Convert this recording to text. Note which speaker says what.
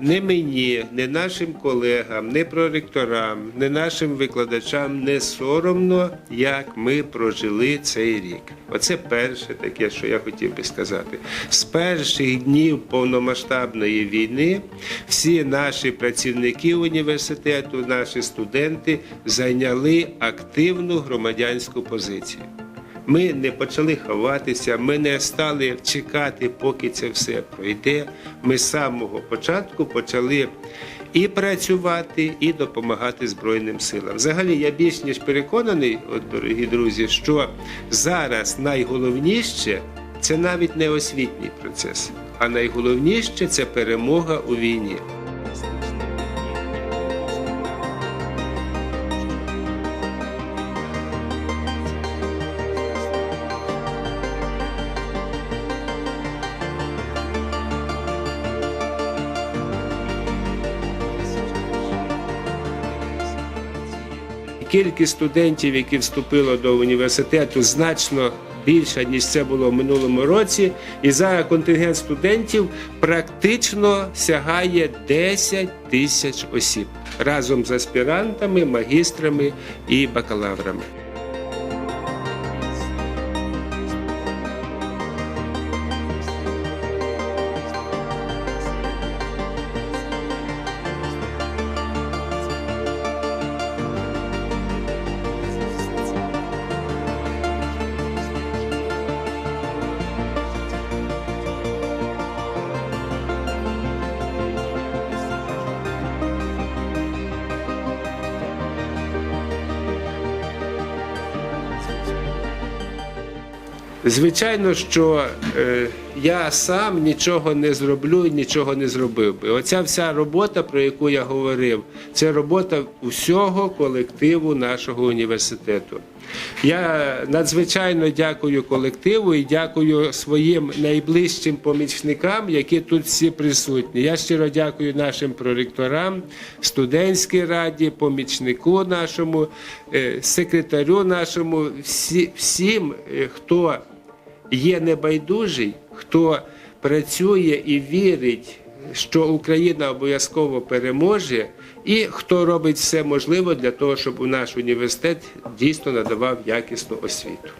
Speaker 1: Не мені, не нашим колегам, не проректорам, не нашим викладачам не соромно, як ми прожили цей рік. Оце перше таке, що я хотів би сказати. З перших днів повномасштабної війни всі наші працівники університету, наші студенти зайняли активну громадянську позицію. Ми не почали ховатися, ми не стали чекати, поки це все пройде. Ми з самого початку почали і працювати, і допомагати Збройним силам. Взагалі, я більш ніж переконаний, от, дорогі друзі, що зараз найголовніше це навіть не освітній процес, а найголовніше це перемога у війні. Кількість студентів, які вступило до університету, значно більша, ніж це було в минулому році. І зараз контингент студентів практично сягає 10 тисяч осіб разом з аспірантами, магістрами і бакалаврами. Звичайно, що е, я сам нічого не зроблю і нічого не зробив би. Оця вся робота, про яку я говорив, це робота усього колективу нашого університету. Я надзвичайно дякую колективу і дякую своїм найближчим помічникам, які тут всі присутні. Я щиро дякую нашим проректорам, студентській раді, помічнику нашому, е, секретарю нашому, всі, всім, е, хто є небайдужий, хто працює і вірить, що Україна обов'язково переможе, і хто робить все можливе для того, щоб наш університет дійсно надавав якісну освіту.